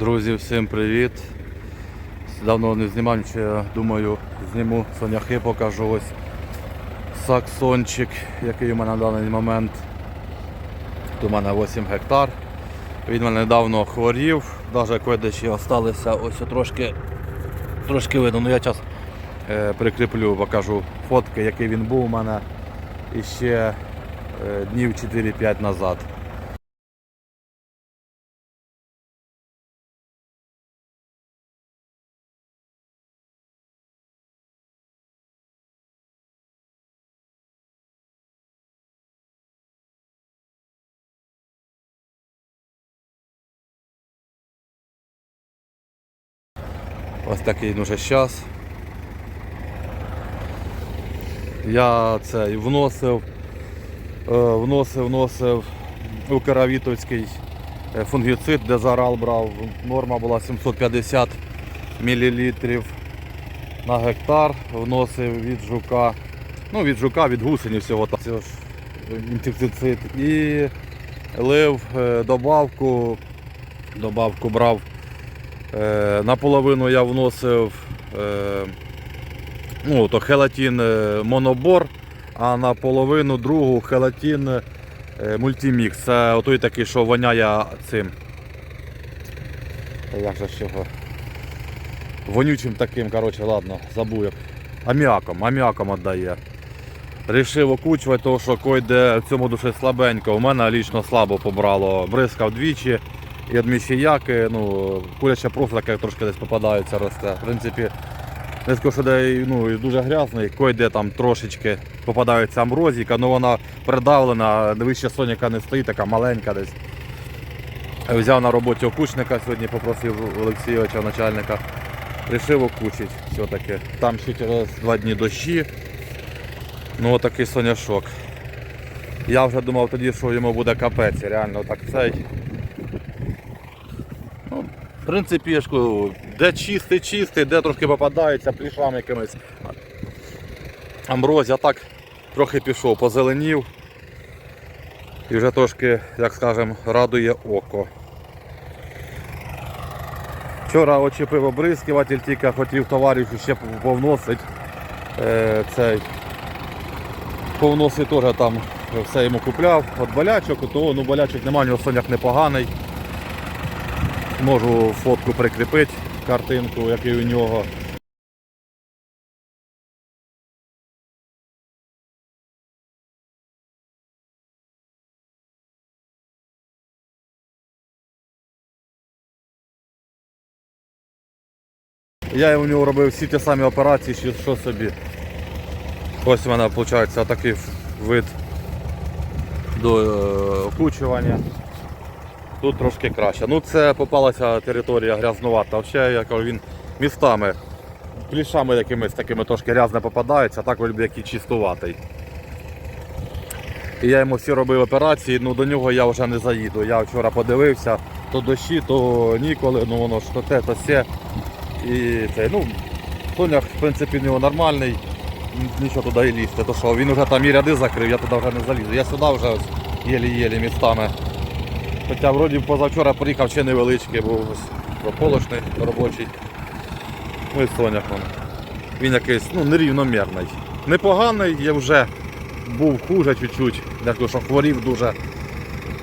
Друзі, всім привіт! Давно не знімав нічого, думаю, зніму соняхи, покажу ось саксончик, який у мене на даний момент. Тут у мене 8 гектар. Він мене недавно хворів, навіть койдечі залишилися ось трошки, трошки видно. Ну я зараз е, прикріплю, покажу фотки, який він був у мене іще е, днів 4-5 назад. Ось такий вже час. Я цей вносив, е, вносив, вносив Укравітовський е, фунгіцид, де зарал брав. Норма була 750 мл на гектар. Вносив від жука. Ну, від жука, від гусені всього. Це ж інсектицид. І лив е, добавку, добавку брав Наполовину я вносив е, ну, то хелатин е, монобор, а наполовину другу хелатин е, мультимікс. Це той такий, що воняє цим. Як же ж його? Вонючим таким, коротше, ладно, забув. Аміаком, аміаком віддає. Рішив окучувати, тому що койде в цьому дуже слабенько. У мене лічно слабо побрало. Бризкав двічі. І від міщіяки, ну, куряча профіля трошки десь попадається, росте. В принципі, не скажу, що де, ну, і дуже грязний, койде там трошечки попадається амброзійка, але вона придавлена, вище соняка не стоїть, така маленька десь. Взяв на роботі окучника сьогодні, попросив Олексійовича, начальника. Рішив окучити все-таки. Там ще через два дні дощі. Ну отакий соняшок. Я вже думав тоді, що йому буде капець, реально так цей. Принципі, я ж кажу, де чистий, чистий, де трохи попадається плішам якимось. Амброзія так трохи пішов, позеленів. І вже трошки, як скажемо, радує око. Вчора очепив обрискиватель, тільки хотів товарів ще повносити. Е, цей. Повносить теж там все йому купляв від болячок, то ну болячок немає, у нього соняк непоганий. Можу фотку прикріпити, картинку, який у нього. Я у нього робив всі ті самі операції, що, що собі. Ось мене виходить такий вид до е, окучування. Тут трошки краще. Ну це попалася територія грязнувата. Взагалі, я він містами, плішами якимись такими трошки грязне попадається, а так вроде як і чистуватий. І я йому всі робив операції, ну до нього я вже не заїду. Я вчора подивився, то дощі, то ніколи, ну воно ж то те, то все. І цей, ну, Сонях, в принципі, в нього нормальний, нічого туди і лізти. То що він вже там і ряди закрив, я туди вже не залізу. Я сюди вже єлі-єлі містами. Хоча вроді позавчора приїхав ще невеличкий, був ось прополошний робочий. Ну і сонях він. Якийсь ну, нерівномірний. Непоганий, я вже був хуже чуть-чуть, я що хворів дуже.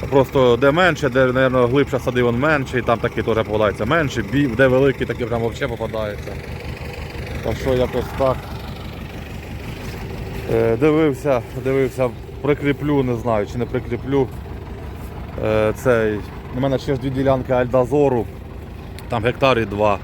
Просто де менше, де мабуть, глибше садив він менший, там такі теж попадаються менші, бів, де великий, такі прям взагалі попадаються. Так що якось так. Е, Дивився, дивився, прикріплю, не знаю, чи не прикріплю. Е, Цей. У мене ще ж дві ділянки Альдазору, там гектарі два.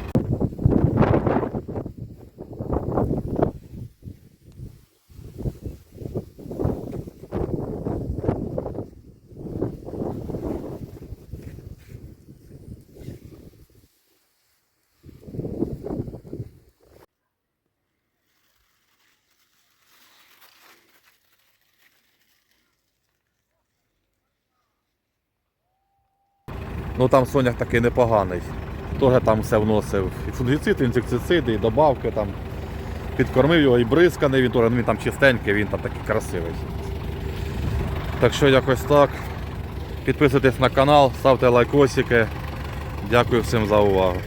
Ну там сонях такий непоганий. Теж там все вносив. І фунгіцид, і інсектициди, і добавки там. Підкормив його і бризканий, він, теж, ну, він там чистенький, він там такий красивий. Так що якось так. Підписуйтесь на канал, ставте лайкосики. Дякую всім за увагу.